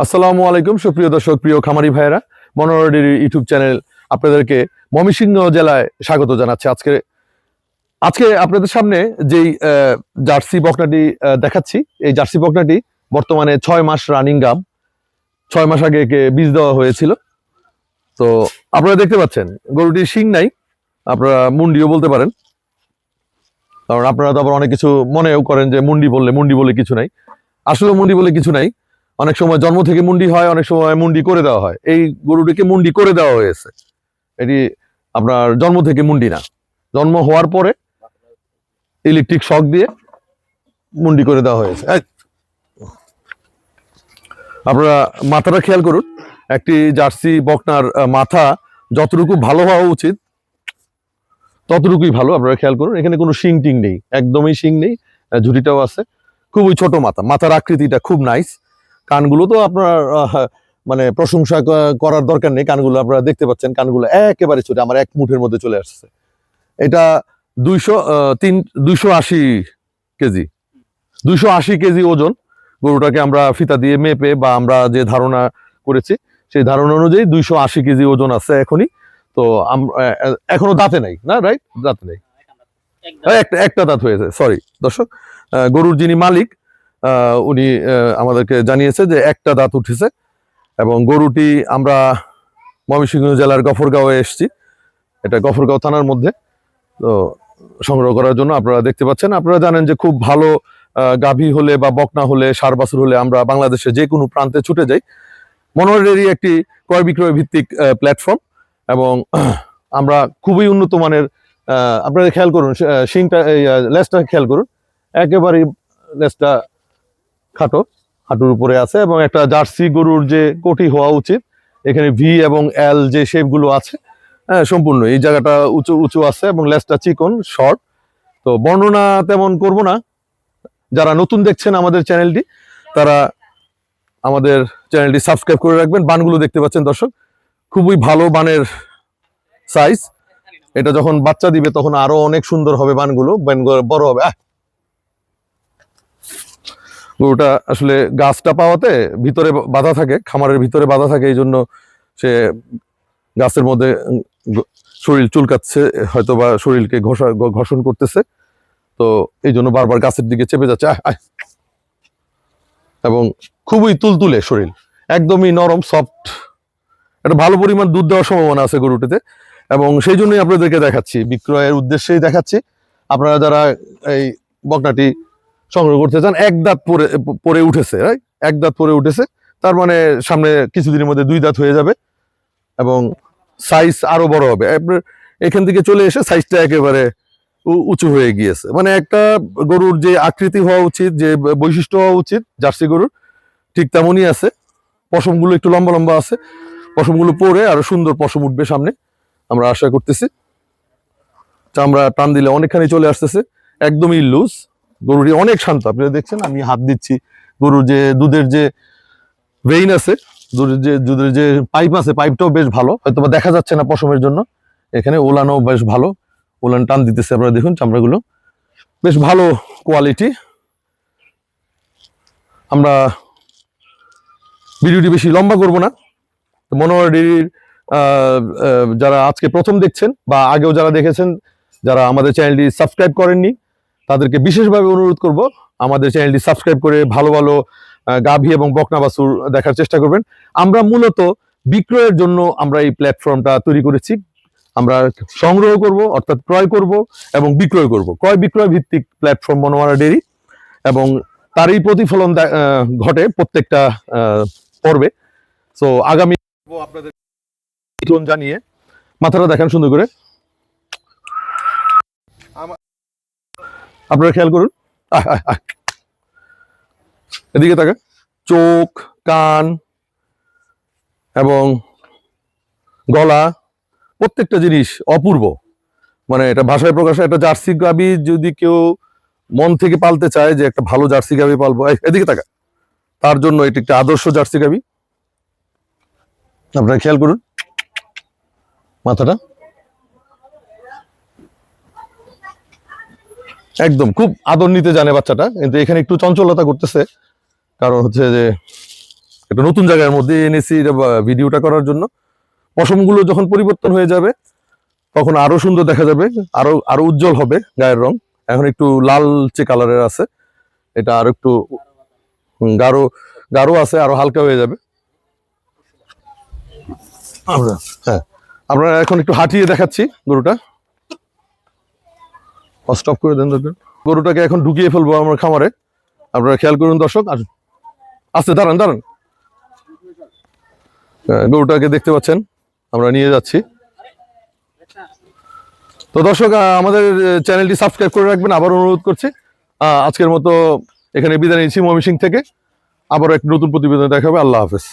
আসসালামু আলাইকুম, সুপ্রিয় দর্শক, প্রিয় খামারি ভাইয়েরা। মনোরডির ইউটিউব চ্যানেল আপনাদেরকে ময়মনসিংহ জেলায় স্বাগত জানাচ্ছে আজকে। আজকে আপনাদের সামনে যেই জার্সি বকনাটি দেখাচ্ছি, এই জার্সি বকনাটি বর্তমানে ছয় মাস রানিং গাম। ছয় মাস আগে একে বীজ দেওয়া হয়েছিল। তো আপনারা দেখতে পাচ্ছেন গরুটির শিং নাই, আপনারা মুন্ডিও বলতে পারেন। কারণ আপনারা তো আবার অনেক কিছু মনেও করেন যে মুন্ডি বললে মুন্ডি বলে কিছু নাই। আসলে মুন্ডি বলে কিছু নাই অনেক সময় জন্ম থেকে মুন্ডি হয় অনেক সময় মুন্ডি করে দেওয়া হয়। এই গরুটিকে মুন্ডি করে দেওয়া হয়েছে। এটি আপনার জন্ম থেকে মুন্ডি না। জন্ম হওয়ার পরে ইলেকট্রিক শক দিয়ে মুন্ডি করে দেওয়া হয়েছে। আপনারা মাথাটা খেয়াল করুন একটি জার্সি বকনার মাথা যতটুকু ভালো হওয়া উচিত ততটুকুই ভালো আপনারা খেয়াল করুন। এখানে কোনো শিং টিং নেই একদমই শিং নেই আহ, ঝুঁটিটাও আছে। খুবই ছোট মাথা মাথার আকৃতিটা খুব নাইস কানগুলো তো আপনার মানে প্রশংসা করার দরকার নেই। কানগুলো আপনারা দেখতে পাচ্ছেন কানগুলো একেবারে ছোট আমার এক মুঠের মধ্যে চলে আসছে। এটা দুইশো তিন দুইশো আশি কেজি। দুইশো আশি কেজি ওজন গরুটাকে আমরা ফিতা দিয়ে মেপে বা আমরা যে ধারণা করেছি সেই ধারণা অনুযায়ী দুইশো আশি কেজি ওজন আছে এখনই। তো এখনও দাঁতে নাই না রাইট দাঁতে নেই। একটা একটা দাঁত হয়েছে সরি দর্শক। গরুর যিনি মালিক উনি আমাদেরকে জানিয়েছে যে একটা দাঁত উঠেছে এবং গরুটি আমরা ময়মনসিংহ জেলার গফরগাঁওয়ে এসেছি। এটা গফরগাঁও থানার মধ্যে। তো সংগ্রহ করার জন্য আপনারা দেখতে পাচ্ছেন। আপনারা জানেন যে খুব ভালো গাভী হলে বা বকনা হলে, সার বাছুর হলে আমরা বাংলাদেশে যে কোনো প্রান্তে ছুটে যাই। মনোহরেরই একটি ক্রয় বিক্রয় ভিত্তিক প্ল্যাটফর্ম এবং আমরা খুবই উন্নত মানের আপনারা খেয়াল করুন শিংটা লেসটা খেয়াল করুন। একেবারেই লেজটা খাটো হাঁটুর উপরে আছে এবং একটা জার্সি গরুর যে কোটি হওয়া উচিত। এখানে ভি এবং এল যে শেপগুলো আছে হ্যাঁ সম্পূর্ণ। এই জায়গাটা উঁচু উঁচু আছে এবং লেজটা চিকন শর্ট তো বর্ণনা তেমন করব না। যারা নতুন দেখছেন আমাদের চ্যানেলটি, তারা আমাদের চ্যানেলটি সাবস্ক্রাইব করে রাখবেন। বানগুলো দেখতে পাচ্ছেন দর্শক। খুবই ভালো বানের সাইজ এটা যখন বাচ্চা দিবে, তখন আরও অনেক সুন্দর হবে বানগুলো বানগুলো বড় হবে। আহ! গরুটা আসলে গাছটা পাওয়াতে ভিতরে বাধা থাকে, খামারের ভিতরে বাধা থাকে এই জন্য সে গাছের মধ্যে শরীর চুলকাচ্ছে হয়তো বা শরীরকে ঘষা, ঘর্ষণ করতেছে। তো এই জন্য বারবার গাছের দিকে চেপে যাচ্ছে। এবং খুবই তুলতুলে শরীর, একদমই নরম, সফট। একটা ভালো পরিমাণ দুধ দেওয়ার সম্ভাবনা আছে গরুটিতে। এবং সেই জন্যই আপনাদেরকে দেখাচ্ছি, বিক্রয়ের উদ্দেশ্যেই দেখাচ্ছি। আপনারা যারা এই বকনাটি সংগ্রহ করতে চান, এক দাঁত পরে পরে উঠেছে? এক দাঁত পরে উঠেছে। তার মানে সামনে কিছুদিনের মধ্যে দুই দাঁত হয়ে যাবে এবং সাইজ আরও বড় হবে। এখান থেকে চলে এসে সাইজটা একেবারে উঁচু হয়ে গিয়েছে। মানে একটা গরুর যে আকৃতি হওয়া উচিত, যে বৈশিষ্ট্য হওয়া উচিত, জার্সি গরুর, ঠিক তেমনই আছে। পশমগুলো একটু লম্বা লম্বা আছে। পশমগুলো পরে আরও সুন্দর পশম উঠবে সামনে, আমরা আশা করতেছি। চামড়া টান দিলে অনেকখানি চলে আসতেছে, একদমই লুজ গরুটি অনেক শান্ত। আপনারা দেখছেন, আমি হাত দিচ্ছি। গরুর যে দুধের যে ভেইন আছে, দুধের যে দুধের যে পাইপ আছে পাইপটাও বেশ ভালো। হয়তো বা দেখা যাচ্ছে না পশমের জন্য। এখানে ওলানও বেশ ভালো। ওলান টান দিতেছে, আপনারা দেখুন চামড়াগুলো। বেশ ভালো কোয়ালিটি আমরা ভিডিওটি বেশি লম্বা করব না। মনোহর ডেরির যারা আজকে প্রথম দেখছেন বা আগেও যারা দেখেছেন, যারা আমাদের চ্যানেলটি সাবস্ক্রাইব করেননি তাদেরকে বিশেষভাবে অনুরোধ করব আমাদের চ্যানেলটি সাবস্ক্রাইব করে ভালো ভালো গাভী এবং বকনা বাছুর দেখার চেষ্টা করবেন। আমরা মূলত বিক্রয়ের জন্য আমরা এই প্ল্যাটফর্মটা তৈরি করেছি। আমরা সংগ্রহ করব, অর্থাৎ ক্রয় করব এবং বিক্রয় করব। ক্রয় বিক্রয় ভিত্তিক প্ল্যাটফর্ম মনোয়ারা ডেরি এবং তারই প্রতিফলন ঘটে প্রত্যেকটা পর্বে। সো আগামী আপনাদের জানিয়ে মাথাটা দেখান সুন্দর করে। আপনারা খেয়াল করুন। এদিকে তাকা চোখ, কান এবং গলা প্রত্যেকটা জিনিস অপূর্ব। মানে এটা ভাষায় প্রকাশে একটা জার্সি গাবি যদি কেউ মন থেকে পালতে চায় যে একটা ভালো জার্সি গাবি পালবো এদিকে তাকা তার জন্য এটি একটা আদর্শ জার্সি গাবি আপনারা খেয়াল করুন। মাথাটা একদম, খুব আদর নিতে জানে বাচ্চাটা, কিন্তু এখানে একটু চঞ্চলতা করতেছে কারণ হচ্ছে যে, একটা নতুন জায়গার মধ্যে এনেছি ভিডিওটা করার জন্য। পশমগুলো যখন পরিবর্তন হয়ে যাবে, তখন আরও সুন্দর দেখা যাবে, আরও আরও উজ্জ্বল হবে গায়ের রং। এখন একটু লালচে কালারের আছে, এটা আরও একটু গাঢ় গাঢ় আছে, আরও হালকা হয়ে যাবে। আমরা হ্যাঁ আমরা এখন একটু হাঁটিয়ে দেখাচ্ছি গরুটা। স্টপ করে দেন দরকার গরুটাকে এখন ঢুকিয়ে ফেলব আমার খামারে। আপনারা খেয়াল করুন দর্শক আসুন আস্তে দাঁড়ান দাঁড়ান। হ্যাঁ, গরুটাকে দেখতে পাচ্ছেন আমরা নিয়ে যাচ্ছি। তো দর্শক আমাদের চ্যানেলটি সাবস্ক্রাইব করে রাখবেন আবার অনুরোধ করছি। আজকের মতো এখানে বিদায় নিচ্ছি ময়মনসিং থেকে। আবার এক নতুন প্রতিবেদন দেখাবে। আল্লাহ হাফেজ।